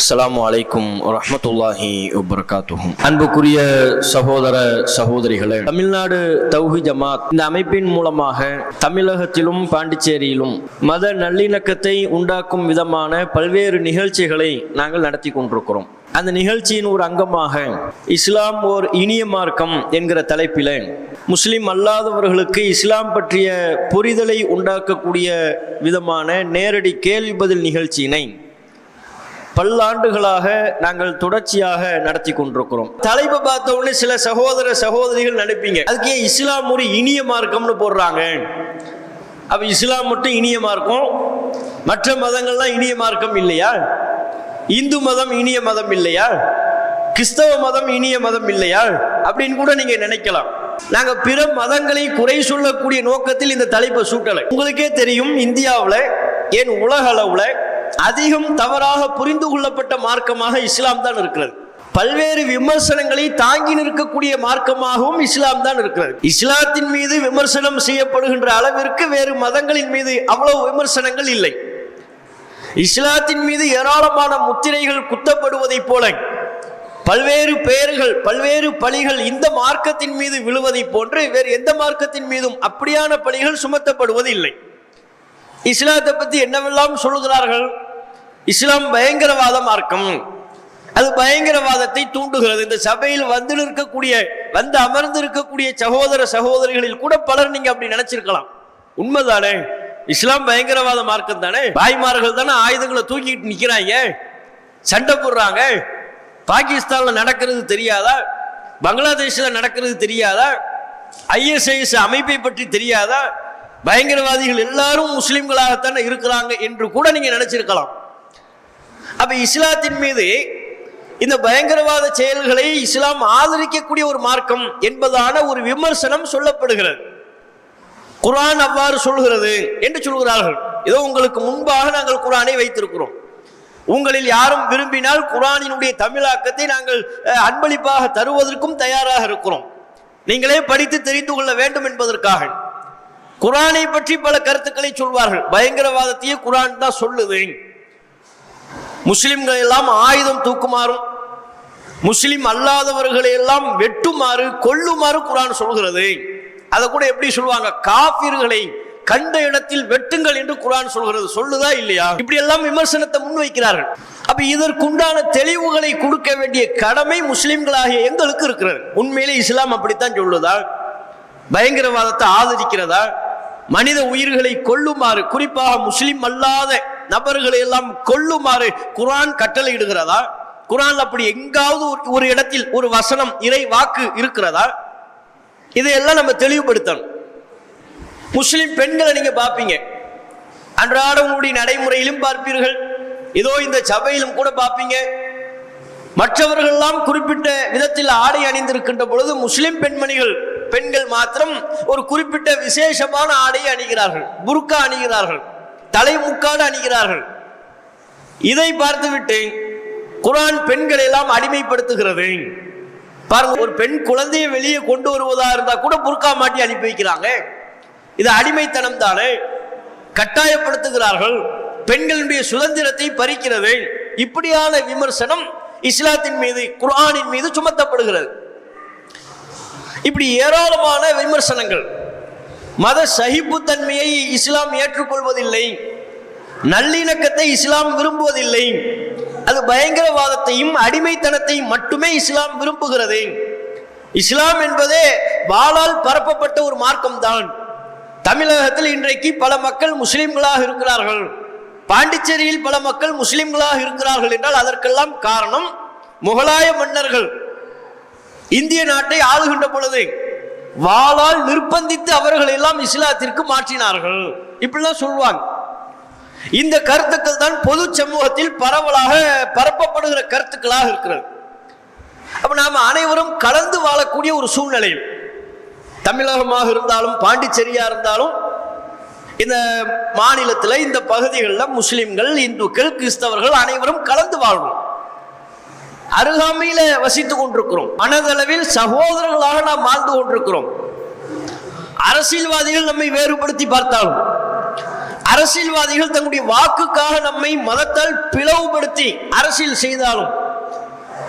அஸ்லாம் வலைக்கும் ரஹமத்துல்லாஹி வபரகாத்துஹும் அன்புக்குரிய சகோதர சகோதரிகளே தமிழ்நாடு தௌஹி ஜமாத் இந்த அமைப்பின் மூலமாக தமிழகத்திலும் பாண்டிச்சேரியிலும் மத நல்லிணக்கத்தை உண்டாக்கும் விதமான பல்வேறு நிகழ்ச்சிகளை நாங்கள் நடத்தி கொண்டிருக்கிறோம். அந்த நிகழ்ச்சியின் ஒரு அங்கமாக இஸ்லாம் ஓர் இனிய மார்க்கம் என்கிற தலைப்பில் முஸ்லிம் அல்லாதவர்களுக்கு இஸ்லாம் பற்றிய புரிதலை உண்டாக்கக்கூடிய விதமான நேரடி கேள்வி பதில் நிகழ்ச்சியினை பல்லாண்டுகளாக நாங்கள் தொடர்ச்சியாக நடத்தி கொண்டிருக்கிறோம். தலைப்பை பார்த்த உடனே சில சகோதர சகோதரிகள் நினைப்பீங்க அதுக்கே இஸ்லாம் ஒரு இனிய மார்க்கம்னு போடுறாங்க. அப்ப இஸ்லாம் மட்டும் இனிய மார்க்கம்? மற்ற மதங்கள்லாம் இனிய மார்க்கம் இல்லையா? இந்து மதம் இனிய மதம் இல்லையா? கிறிஸ்தவ மதம் இனிய மதம் இல்லையா? அப்படின்னு கூட நீங்க நினைக்கலாம். நாங்க பிற மதங்களை குறை சொல்லக்கூடிய நோக்கத்தில் இந்த தலைப்பை சூட்டலை. உங்களுக்கே தெரியும் இந்தியாவில் ஏன் உலக அளவுல அதிகம் தவறாக புரிந்து கொள்ளப்பட்ட மார்க்கமாக இஸ்லாம் தான் இருக்கிறது. பல்வேறு விமர்சனங்களை தாங்கி நிற்கக்கூடிய மார்க்கமாகவும் இஸ்லாம் தான் இருக்கிறது. இஸ்லாத்தின் மீது விமர்சனம் செய்யப்படுகின்ற அளவிற்கு வேறு மதங்களின் மீது அவ்வளவு விமர்சனங்கள் இல்லை. இஸ்லாத்தின் மீது ஏராளமான முத்திரைகள் குத்தப்படுவதைப் போல பல்வேறு பெயர்கள் பல்வேறு பழிகள் இந்த மார்க்கத்தின் மீது விழுவதைப் போன்று வேறு எந்த மார்க்கத்தின் மீதும் அப்படியான பழிகள் சுமத்தப்படுவது இல்லை இஸ்லாத்தை பற்றி என்னவெல்லாம் சொல்லுகிறார்கள்? இஸ்லாம் பயங்கரவாத மார்க்கம். அது பயங்கரவாதத்தை தூண்டுகிறது. இந்த சபையில் வந்து நிற்கக்கூடிய வந்து அமர்ந்து இருக்கக்கூடிய சகோதர சகோதரிகளில் கூட பலர் நீங்க அப்படி நினைச்சிருக்கலாம். உண்மைதானே? இஸ்லாம் பயங்கரவாத மார்க்கம் தானே? பாய்மார்கள் தானே ஆயுதங்களை தூக்கிட்டு நிக்கிறாங்க. சண்டை போடுறாங்க. பாகிஸ்தான்ல நடக்கிறது தெரியாதா? பங்களாதேஷ்ல நடக்கிறது தெரியாதா? ஐஎஸ்ஐஎஸ் அமைப்பை பற்றி தெரியாதா? பயங்கரவாதிகள் எல்லாரும் முஸ்லீம்களாகத்தானே இருக்கிறாங்க என்று கூட நீங்க நினைச்சிருக்கலாம். அப்ப இஸ்லாத்தின் மீது இந்த பயங்கரவாத செயல்களை இஸ்லாம் ஆதரிக்கக்கூடிய ஒரு மார்க்கம் என்பதான ஒரு விமர்சனம் சொல்லப்படுகிறது. குரான் அவ்வாறு சொல்கிறது என்று சொல்கிறார்கள். ஏதோ உங்களுக்கு முன்பாக நாங்கள் குரானை வைத்திருக்கிறோம். உங்களில் யாரும் விரும்பினால் குரானினுடைய தமிழாக்கத்தை நாங்கள் அன்பளிப்பாக தருவதற்கும் தயாராக இருக்கிறோம். நீங்களே படித்து தெரிந்து கொள்ள வேண்டும் என்பதற்காக. குரானை பற்றி பல கருத்துக்களை சொல்வார்கள். பயங்கரவாதத்தையே குரான் தான் சொல்லுது முஸ்லிம்கள் எல்லாம் ஆயுதம் தூக்குமாறும் முஸ்லிம் அல்லாதவர்களை எல்லாம் வெட்டுமாறு கொல்லுமாறு குரான் சொல்கிறது. அதை கூட எப்படி சொல்லுவாங்க? காபிர்களை கண்ட இடத்தில் வெட்டுங்கள் என்று குரான் சொல்கிறது. சொல்லுதா இல்லையா? இப்படி எல்லாம் விமர்சனத்தை முன்வைக்கிறார்கள். அப்ப இதற்குண்டான தெளிவுகளை கொடுக்க வேண்டிய கடமை முஸ்லிம்களாகிய எங்களுக்கு இருக்கிறது. உண்மையிலே இஸ்லாம் அப்படித்தான் சொல்லுதா? பயங்கரவாதத்தை ஆதரிக்கிறதா? மனித உயிர்களை கொள்ளுமாறு குறிப்பாக முஸ்லிம் அல்லாத நபர்களை எல்லாம் கொள்ளுமாறு குரான் கட்டளையிடுகிறதா? குரான் அப்படி எங்காவது ஒரு- ஒரு இடத்தில் ஒரு வசனம் இறை வாக்கு இருக்கிறதா? இதையெல்லாம் நம்ம தெளிவுபடுத்தணும். முஸ்லிம் பெண்களை நீங்க பார்ப்பீங்க. அன்றாட உங்களுடைய நடைமுறையிலும் பார்ப்பீர்கள். ஏதோ இந்த சபையிலும் கூட பார்ப்பீங்க. மற்றவர்கள் எல்லாம் குறிப்பிட்ட விதத்தில் ஆடை அணிந்திருக்கின்ற பொழுது முஸ்லிம் பெண்மணிகள் பெண்கள் மாத்திரம் ஒரு குறிப்பிட்ட விசேஷமான ஆடையை அணிகிறார்கள். புர்கா அணிகிறார்கள். தலைமுக்காடு அணிகிறார்கள். இதை பார்த்துவிட்டு குரான் பெண்களை எல்லாம் அடிமைப்படுத்துகிறது. பாருங்க ஒரு பெண் குழந்தையை வெளியே கொண்டு வருவதா இருந்தா கூட புர்கா மாட்டி அனுப்பி வைக்கிறாங்க. இது அடிமைத்தனம் தானே. கட்டாயப்படுத்துகிறார்கள். பெண்களுடைய சுதந்திரத்தை பறிக்கிறது. இப்படியான விமர்சனம் இஸ்லாத்தின் மீது குரானின் மீது சுமத்தப்படுகிறது. இப்படி ஏராளமான விமர்சனங்கள். மத சகிப்புத்தன்மையை இஸ்லாம் ஏற்றுக்கொள்வதில்லை. நல்லிணக்கத்தை இஸ்லாம் விரும்புவதில்லை. அது பயங்கரவாதத்தையும் அடிமைத்தனத்தையும் மட்டுமே இஸ்லாம் விரும்புகிறது. இஸ்லாம் என்பதே வாளால் பரப்பப்பட்ட ஒரு மார்க்கம் தான் தமிழகத்தில் இன்றைக்கு பல மக்கள் முஸ்லிம்களாக இருக்கிறார்கள். பாண்டிச்சேரியில் பல மக்கள் முஸ்லிம்களாக இருக்கிறார்கள் என்றால் அதற்கெல்லாம் காரணம் முகலாய மன்னர்கள். இந்திய நாட்டை ஆளுகின்ற பொழுது வாளால் நிர்பந்தித்து அவர்கள் எல்லாம் இஸ்லாத்திற்கு மாற்றினார்கள். இப்படிலாம் சொல்லுவாங்க இந்த கருத்துக்கள் தான் பொது சமூகத்தில் பரவலாக பரப்பப்படுகிற கருத்துக்களாக இருக்கிறது. அப்ப நாம அனைவரும் கலந்து வாழக்கூடிய ஒரு சூழ்நிலை தமிழகமாக இருந்தாலும் பாண்டிச்சேரியா இருந்தாலும் இந்த மாநிலத்தில் இந்த பகுதிகளில் முஸ்லிம்கள் இந்துக்கள் கிறிஸ்தவர்கள் அனைவரும் கலந்து வாழ்வோம். அருகாமையில வசித்துக் கொண்டிருக்கிறோம். மனதளவில் சகோதரர்களாக நாம் வாழ்ந்து கொண்டிருக்கிறோம். அரசியல்வாதிகள் நம்மை வேறுபடுத்தி பார்த்தாலும் அரசியல்வாதிகள் தங்களுடைய வாக்குக்காக நம்மை மதத்தால் பிளவுபடுத்தி அரசியல் செய்தாலும்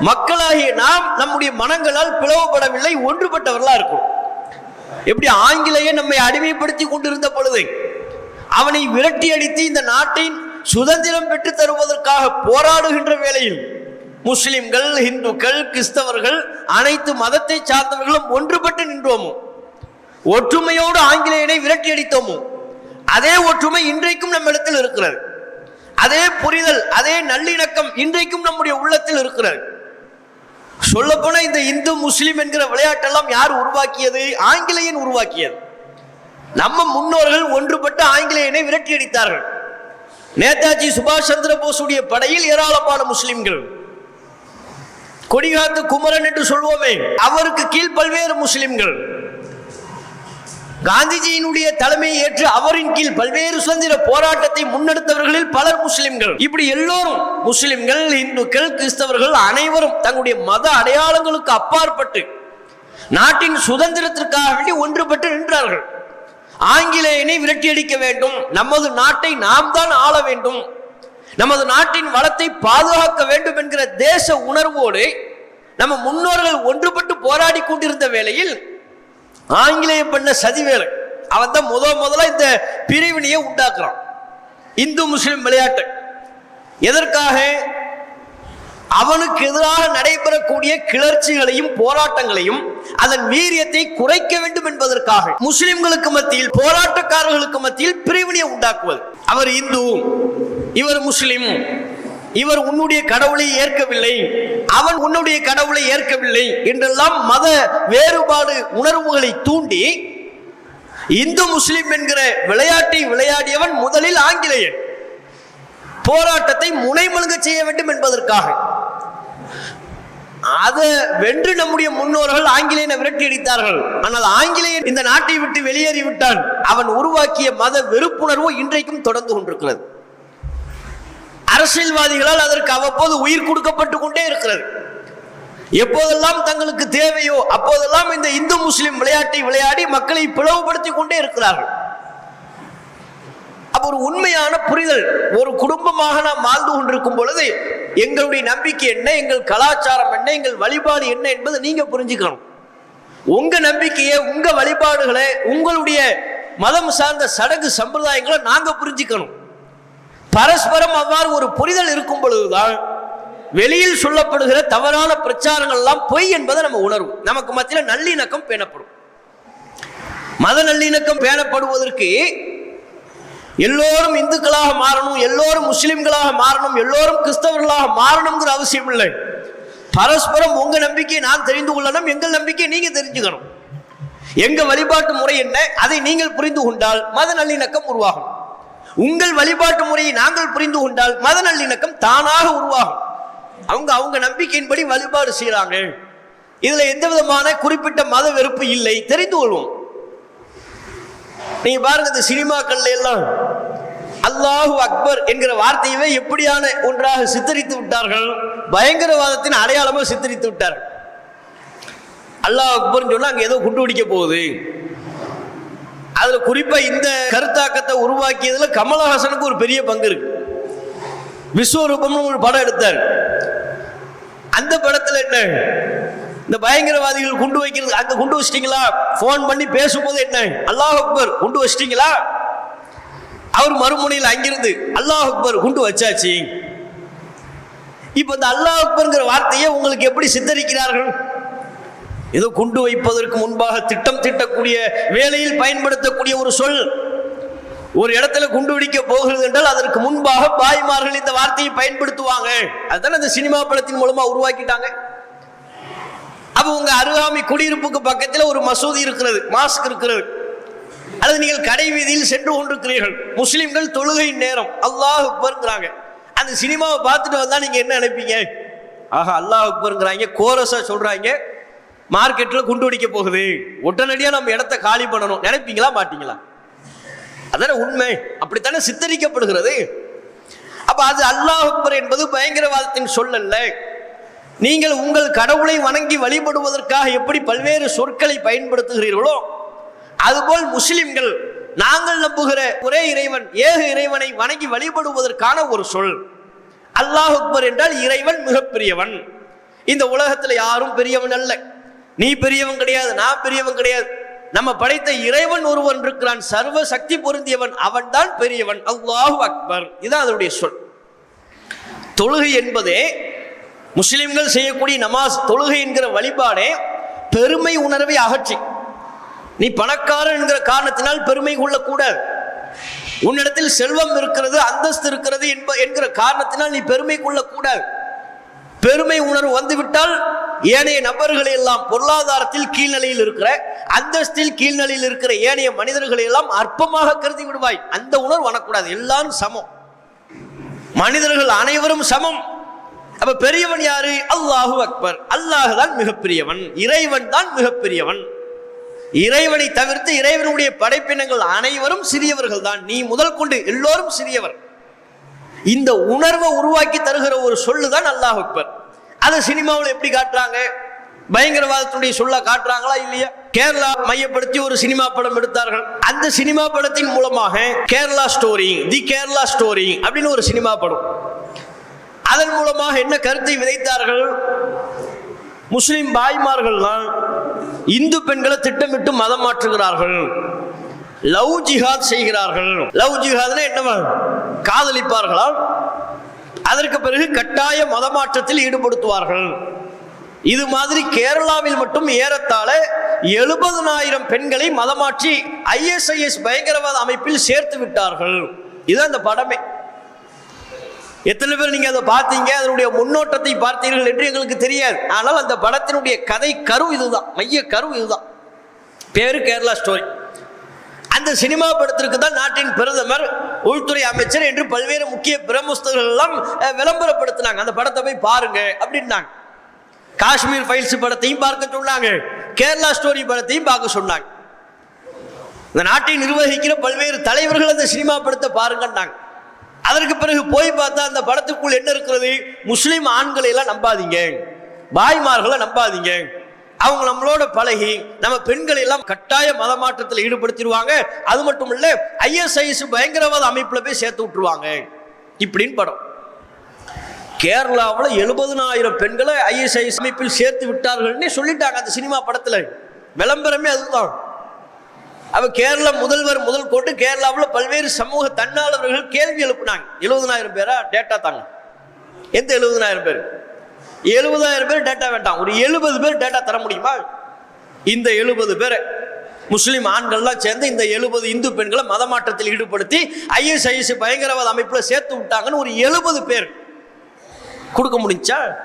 மக்களாகிய நாம் நம்முடைய மனங்களால் பிளவுபடவில்லை ஒன்றுபட்டவர்களா இருக்கும் எப்படி ஆங்கிலேய நம்மை அடிமைப்படுத்தி கொண்டிருந்த பொழுது அவனை விரட்டி அடித்து இந்த நாட்டின் சுதந்திரம் பெற்று தருவதற்காக போராடுகின்ற வேளையில் முஸ்லிம்கள் இந்துக்கள் கிறிஸ்தவர்கள் அனைத்து மதத்தை சார்ந்தவர்களும் ஒன்றுபட்டு நின்றோமோ? ஒற்றுமையோடு ஆங்கிலேயனை விரட்டி அடித்தோமோ? அதே ஒற்றுமை இன்றைக்கும் நம்மிடத்தில் இருக்கிறது. அதே புரிதல் அதே நல்லிணக்கம் இன்றைக்கும் நம்முடைய உள்ளத்தில் இருக்கிறது. சொல்லப்போனா இந்த இந்து முஸ்லிம் என்கிற விளையாட்டெல்லாம் யார் உருவாக்கியது? ஆங்கிலேயன் உருவாக்கியது. நம்ம முன்னோர்கள் ஒன்றுபட்டு ஆங்கிலேயனை விரட்டி அடித்தார்கள். நேதாஜி சுபாஷ் சந்திர போஸுடைய படையில் ஏராளமான முஸ்லிம்கள். கொடிகாத்து குமரன் என்று சொல்வோமே அவருக்கு கீழ் பல்வேறு முஸ்லிம்கள். காந்திஜியினுடைய தலைமையை ஏற்று அவரின் கீழ் பல்வேறு சுதந்திர போராட்டத்தை முன்னெடுத்தவர்களில் பலர் முஸ்லிம்கள். இப்படி எல்லோரும் முஸ்லிம்கள் இந்துக்கள் கிறிஸ்தவர்கள் அனைவரும் தங்களுடைய மத அடையாளங்களுக்கு அப்பாற்பட்டு நாட்டின் சுதந்திரத்திற்காக வேண்டி ஒன்றுபட்டு நின்றார்கள். ஆங்கிலேயனை விரட்டியடிக்க வேண்டும். நமது நாட்டை நாம் தான் ஆள வேண்டும். நமது நாட்டின் வளத்தை பாதுகாக்க வேண்டும் என்கிற தேச உணர்வோடு நம்ம முன்னோர்கள் ஒன்றுபட்டு போராடி கொண்டிருந்த வேளையில் ஆங்கிலேயம் பண்ண சதிவேலை அவன் தான் முத முதல்ல இந்த பிரிவினையை உண்டாக்குறான். இந்து முஸ்லிம் விளையாட்டு. எதற்காக அவனுக்கு எதிராக நடைபெறக்கூடிய கிளர்ச்சிகளையும் போராட்டங்களையும் அதன் வீரியத்தை குறைக்க வேண்டும் என்பதற்காக முஸ்லிம்களுக்கு மத்தியில் போராட்டக்காரர்களுக்கு மத்தியில் பிரிவினையை உண்டாக்குவது. அவர் இந்து இவர் முஸ்லிம் இவர் உன்னுடைய கடவுளை ஏற்கவில்லை அவன் உன்னுடைய கடவுளை ஏற்கவில்லை என்றெல்லாம் மத வேறுபாடு உணர்வுகளை தூண்டி இந்து முஸ்லிம் என்கிற விளையாட்டை விளையாடியவன் முதலில் ஆங்கிலேயன். போராட்டத்தை முனைமழுங்க செய்ய வேண்டும் என்பதற்காக. அதை வென்று நம்முடைய முன்னோர்கள் ஆங்கிலேயனை விரட்டி அடித்தார்கள். ஆனால் ஆங்கிலேயன் இந்த நாட்டை விட்டு வெளியேறி விட்டான். அவன் உருவாக்கிய மத வெறுப்புணர்வு இன்றைக்கும் தொடர்ந்து கொண்டிருக்கிறது. அரசியல்வாதிகளால் அதற்கு அவ்வப்போது உயிர் கொடுக்கப்பட்டு கொண்டே இருக்கிறது. எப்போதெல்லாம் தங்களுக்கு தேவையோ அப்போதெல்லாம் இந்த இந்து முஸ்லிம் விளையாட்டை விளையாடி மக்களை பிளவுபடுத்தி கொண்டே இருக்கிறார்கள். அப்போ ஒரு உண்மையான புரிதல். ஒரு குடும்பமாக நாம் வாழ்ந்து கொண்டிருக்கும் பொழுது எங்களுடைய நம்பிக்கை என்ன எங்கள் கலாச்சாரம் என்ன எங்கள் வழிபாடு என்ன என்பதை நீங்க புரிஞ்சுக்கணும். உங்க நம்பிக்கையை உங்க வழிபாடுகளை உங்களுடைய மதம் சார்ந்த சடங்கு சம்பிரதாயங்களை நாங்க புரிஞ்சுக்கணும். பரஸ்பரம் அவ்வாறு ஒரு புரிதல் இருக்கும் பொழுதுதான் வெளியில் சொல்லப்படுகிற தவறான பிரச்சாரங்கள் எல்லாம் பொய் என்பதை நம்ம உணர்வோம். நமக்கு மத்தியில் நல்லிணக்கம் பேணப்படும். மத நல்லிணக்கம் பேணப்படுவதற்கு எல்லோரும் இந்துக்களாக மாறணும் எல்லோரும் முஸ்லிம்களாக மாறணும் எல்லோரும் கிறிஸ்தவர்களாக மாறணுங்கிற அவசியம் இல்லை பரஸ்பரம் உங்க நம்பிக்கையை நான் தெரிந்து கொள்ளணும் எங்கள் நம்பிக்கையை நீங்க தெரிஞ்சுக்கணும். எங்க வழிபாட்டு முறை என்ன அதை நீங்கள் புரிந்து கொண்டால் மத நல்லிணக்கம் உருவாகும். உங்கள் வழிபாட்டு முறையை நாங்கள் புரிந்து கொண்டால் மத நல்லிணக்கம் தானாக உருவாகும். அவங்க அவங்க நம்பிக்கையின்படி வழிபாடு செய்யறாங்க இதுல எந்த விதமான குறிப்பிட்ட மத வெறுப்பு இல்லை தெரிந்து கொள்வோம். நீங்க பாருங்க இந்த சினிமாக்கள்ல எல்லாம் அல்லாஹு அக்பர் என்கிற வார்த்தையவே எப்படியான ஒன்றாக சித்தரித்து விட்டார்கள்? பயங்கரவாதத்தின் அடையாளமாக சித்தரித்து விட்டார்கள். அல்லாஹ் அக்பர்னு சொன்னா அங்க ஏதோ குண்டு பிடிக்க போகுது. அதுல குறிப்பா இந்த கருத்தாக்கத்தை உருவாக்கியதுல கமலஹாசனுக்கு ஒரு பெரிய பங்கு இருக்கு. விஸ்வரூபம்னு ஒரு படம் எடுத்தார். அந்த படத்துல என்ன? இந்த பயங்கரவாதிகள் குண்டு வைக்கிறது அங்க குண்டு வச்சிட்டீங்களா? போன் பண்ணி பேசும்போது என்ன? அல்லாஹ் அக்பர் குண்டு வச்சிட்டீங்களா? அவர் மறுமுனையில் அங்கிருந்து அல்லாஹ் அக்பர் குண்டு வச்சாச்சு. இப்போ இந்த அல்லாஹ் அக்பர்ங்கிற வார்த்தையை உங்களுக்கு எப்படி சித்தரிக்கிறார்கள்? ஏதோ குண்டு வைப்பதற்கு முன்பாக திட்டம் திட்டக்கூடிய வேலையில் பயன்படுத்தக்கூடிய ஒரு சொல். ஒரு இடத்துல குண்டு வெடிக்க போகிறது என்றால் அதற்கு முன்பாக பாய்மார்கள் இந்த வார்த்தையை பயன்படுத்துவாங்க. அதுதான் அந்த சினிமா படத்தின் மூலமா உருவாக்கிட்டாங்க. அப்போ உங்கள் அருகாமை குடியிருப்புக்கு பக்கத்தில் ஒரு மசூதி இருக்கிறது மாஸ்க் இருக்கிறது. அல்லது நீங்கள் கடை வீதியில் சென்று கொண்டிருக்கிறீர்கள். முஸ்லீம்கள் தொழுகையின் நேரம். அல்லாஹ் அக்பர்ங்கிறாங்க. அந்த சினிமாவை பார்த்துட்டு வந்தால் நீங்கள் என்ன நினைப்பீங்க? ஆஹா அல்லாஹ் அக்பர்ங்கிறாங்க. கோரஸாக சொல்கிறாங்க மார்க்கெட்டில் குண்டு வெடிக்க போகுது. உடனடியாக நம்ம இடத்த காலி பண்ணணும். நினைப்பீங்களா? மாட்டீங்களா? அதான உண்மை. அப்படித்தானே சித்தரிக்கப்படுகிறது? அப்போ அது அல்லாஹ் அக்பர் என்பது பயங்கரவாதத்தின் சொல்லல்ல. நீங்கள் உங்கள் கடவுளை வணங்கி வழிபடுவதற்காக எப்படி பல்வேறு சொற்களை பயன்படுத்துகிறீர்களோ அதுபோல் முஸ்லிம்கள் நாங்கள் நம்புகிற ஒரே இறைவன் ஏக இறைவனை வணங்கி வழிபடுவதற்கான ஒரு சொல். அல்லாஹ் அக்பர் என்றால் இறைவன் மிகப்பெரியவன். இந்த உலகத்தில் யாரும் பெரியவன் அல்ல. நீ பெரியவன் கிடையாது நான் பெரியவன் கிடையாது. நம்ம படைத்த இறைவன் ஒருவன் இருக்கிறான் சர்வ சக்தி பொருந்தியவன் அவன்தான் பெரியவன். அல்லாஹு அக்பர். இதுதான் அதனுடைய சொல். தொழுகை என்பதே முஸ்லிம்கள் செய்யக்கூடிய நமாஸ் தொழுகை என்கிற வழிபாடே பெருமை உணர்வை அகற்றி. நீ பணக்காரன் என்கிற காரணத்தினால் பெருமை கொள்ளக்கூடாது. உன்னிடத்தில் செல்வம் இருக்கிறது அந்தஸ்து இருக்கிறது என்ப என்கிற காரணத்தினால் நீ பெருமை கொள்ளக்கூடாது. பெருமை உணர்வு வந்துவிட்டால் ஏனைய நபர்களை எல்லாம் பொருளாதாரத்தில் கீழ்நிலையில் இருக்கிற அந்தஸ்தில் கீழ்நிலையில் இருக்கிற ஏனைய மனிதர்களை எல்லாம் அற்பமாக கருதி விடுவாய். அந்த உணர்வு வரக்கூடாது. எல்லாரும் சமம். மனிதர்கள் அனைவரும் சமம். அப்ப பெரியவன் யாரு? அல்லாஹு அக்பர். அல்லாஹ் தான் மிகப்பெரியவன். இறைவன் தான் மிகப்பெரியவன். இறைவனை தவிர்த்து இறைவனுடைய படைப்பினங்கள் அனைவரும் சிறியவர்கள் தான். நீ முதல் கொண்டு எல்லோரும் சிறியவர். இந்த உணர்வை உருவாக்கி தருகிற ஒரு சொல்லு தான் அல்லாஹ் அக்பர். அதை சினிமாவில் எப்படி காட்டுறாங்க? பயங்கரவாதத்துடைய சொல்ல காட்டுறாங்களா இல்லையா? கேரளா மையப்படுத்தி ஒரு சினிமா படம் எடுத்தார்கள். அந்த சினிமா படத்தின் மூலமாக Kerala story the Kerala story அப்படின்னு ஒரு சினிமா படம். அதன் மூலமாக என்ன கருத்தை விதைத்தார்கள்? முஸ்லிம் பாய்மார்கள் தான் இந்து பெண்களை திட்டமிட்டு மதம் மாற்றுகிறார்கள். லவ் ஜிஹாத் செய்கிறார்கள். லவ் ஜிஹாத்னா என்ன காதலிப்பார்களா? அதற்கு பிறகு கட்டாய மதமாற்றத்தில் ஈடுபடுத்துவார்கள். இது மாதிரி கேரளாவில் மட்டும் ஏறத்தாழ எழுபதனாயிரம் பெண்களை மதமாற்றி ஐஎஸ்ஐஎஸ் பயங்கரவாத அமைப்பில் சேர்த்து விட்டார்கள். இது அந்த படமே. எத்தனை பேர் நீங்கள் அதை பார்த்தீங்க? அதனுடைய முன்னோட்டத்தை பார்த்தீர்கள் என்று எங்களுக்கு தெரியாது. ஆனால் அந்த படத்தினுடைய கதை கரு இதுதான். மைய கரு இதுதான். பேரு கேரளா ஸ்டோரி. அந்த சினிமா படத்திற்கு தான் நாட்டின் பிரதமர் உள்துறை அமைச்சர் என்று பல்வேறு முக்கிய பிரமுஸ்தர்கள் எல்லாம் விளம்பரப்படுத்தினாங்க. அந்த படத்தை போய் பாருங்க அப்படின்னாங்க. காஷ்மீர் ஃபைல்ஸ் படத்தையும் பார்க்க சொன்னாங்க. கேரளா ஸ்டோரி படத்தையும் பார்க்க சொன்னாங்க. இந்த நாட்டை நிர்வகிக்கிற பல்வேறு தலைவர்கள் அந்த சினிமா படத்தை பாருங்கன்னாங்க. அதற்கு பிறகு போய் பார்த்தா அந்த படத்துக்குள் என்ன இருக்கிறது? முஸ்லீம் ஆண்களை எல்லாம் நம்பாதீங்க. பாய்மார்களை நம்பாதீங்க. அவங்க நம்மளோட பழகி நம்ம பெண்களை எல்லாம் கட்டாய மதமாற்றத்தில் ஈடுபடுத்திடுவாங்க. அது மட்டும் இல்ல ஐஎஸ்ஐஎஸ் பயங்கரவாத அமைப்புல போய் சேர்த்து விட்டுருவாங்க. இப்படின்னு படம். கேரளாவில் எழுபதனாயிரம் பெண்களை ஐஎஸ்ஐஎஸ் அமைப்பில் சேர்த்து விட்டார்கள்னே சொல்லிட்டாங்க அந்த சினிமா படத்தில். விளம்பரமே அதுதான். அவ கேரள முதல்வர் முதல் கொண்டு கேரளாவில் பல்வேறு சமூக தன்னாளர்கள் கேள்வி எழுப்புனாங்க. எழுபதனாயிரம் பேரா டேட்டா தாங்க. எந்த எழுபதனாயிரம் பேர்? எழுபதாயிரம் பேர் டேட்டா வேண்டாம். ஒரு எழுபது பேர் டேட்டா தர முடியுமா? இந்த எழுபது பேர் முஸ்லீம் ஆண்கள்லாம் சேர்ந்து இந்த எழுபது இந்து பெண்களை மதமாற்றத்தில் ஈடுபடுத்தி ஐஎஸ்ஐஎஸ் பயங்கரவாத அமைப்பில் சேர்த்து விட்டாங்கன்னு ஒரு எழுபது பேர். கொடுக்க முடிஞ்சா?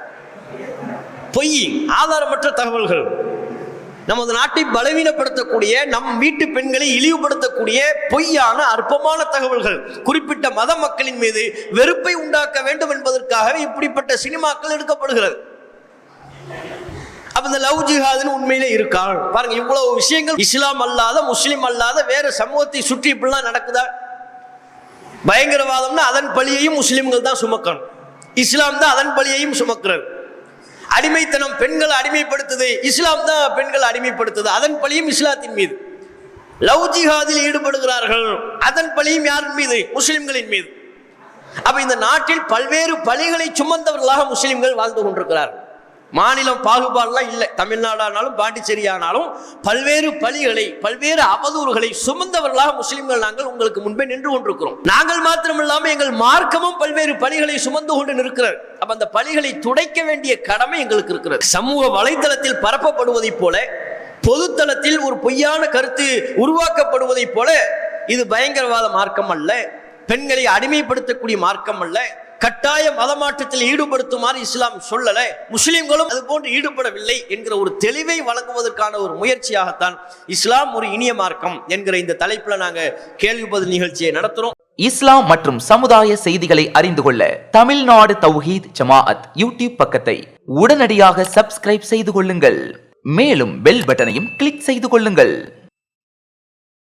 பொய் ஆதாரமற்ற தகவல்கள். நமது நாட்டை பலவீனப்படுத்தக்கூடிய நம் வீட்டு பெண்களை இழிவுபடுத்தக்கூடிய பொய்யான அற்பமான தகவல்கள் குறிப்பிட்ட மத மக்களின் மீது வெறுப்பை உண்டாக்க வேண்டும் என்பதற்காகவே இப்படிப்பட்ட சினிமாக்கள் எடுக்கப்படுகிறது. அப்ப இந்த லவ் ஜிஹாதுன்னு உண்மையிலே இருக்கான் பாருங்க இவ்வளவு விஷயங்கள் இஸ்லாம் அல்லாத முஸ்லீம் அல்லாத வேற சமூகத்தை சுற்றி இப்படிலாம் நடக்குதா? பயங்கரவாதம்னா அதன் பழியையும் முஸ்லீம்கள் தான் சுமக்கணும். இஸ்லாம் தான் அதன் பழியையும் சுமக்கிறது. அடிமைத்தனம் பெண்களை அடிமைப்படுத்துது இஸ்லாம் தான் பெண்களை அடிமைப்படுத்துது. அதன் பழியும் இஸ்லாத்தின் மீது. லவ் ஜிஹாதில் ஈடுபடுகிறார்கள். அதன் பழியும் யாரின் மீது? முஸ்லிம்களின் மீது. அப்ப இந்த நாட்டில் பல்வேறு பழிகளை சுமந்தவர்களாக முஸ்லிம்கள் வாழ்ந்து கொண்டிருக்கிறார்கள். மாநிலம் பாகுபாடுலாம் இல்லை. தமிழ்நாடானாலும் பாண்டிச்சேரி ஆனாலும் பல்வேறு பலிகளை பல்வேறு அவதூறுகளை சுமந்தவர்களாக முஸ்லிம்கள் நாங்கள் உங்களுக்கு முன்பே நின்று கொண்டிருக்கிறோம். நாங்கள் மாத்திரமில்லாமல் எங்கள் மார்க்கமும் பல்வேறு பலிகளை சுமந்து கொண்டு நிற்கிறார் அப்ப அந்த பலிகளை துடைக்க வேண்டிய கடமை எங்களுக்கு இருக்கிறது. சமூக வலைதளத்தில் பரப்பப்படுவதைப் போல பொதுத்தளத்தில் ஒரு பொய்யான கருத்து உருவாக்கப்படுவதைப் போல இது பயங்கரவாத மார்க்கம் அல்ல. பெண்களை அடிமைப்படுத்தக்கூடிய மார்க்கம் அல்ல. கட்டாய மதமாற்றத்தில் ஈடுபடுத்துமாறு இஸ்லாம் சொல்லல. முஸ்லிம்களும் அது போன்று ஈடுபடவில்லை என்கிற ஒரு தெளிவை வழங்குவதற்கான ஒரு முயற்சியாகத்தான் இஸ்லாம் ஒரு இனிய மார்க்கம் என்கிற இந்த தலைப்புல நாங்க கேள்வி பதில் நிகழ்ச்சியை நடத்துறோம். இஸ்லாம் மற்றும் சமுதாய செய்திகளை அறிந்து கொள்ள தமிழ்நாடு தௌஹீத் ஜமாஅத் யூடியூப் பக்கத்தை உடனடியாக சப்ஸ்கிரைப் செய்து கொள்ளுங்கள். மேலும் பெல் பட்டனையும் கிளிக் செய்து கொள்ளுங்கள்.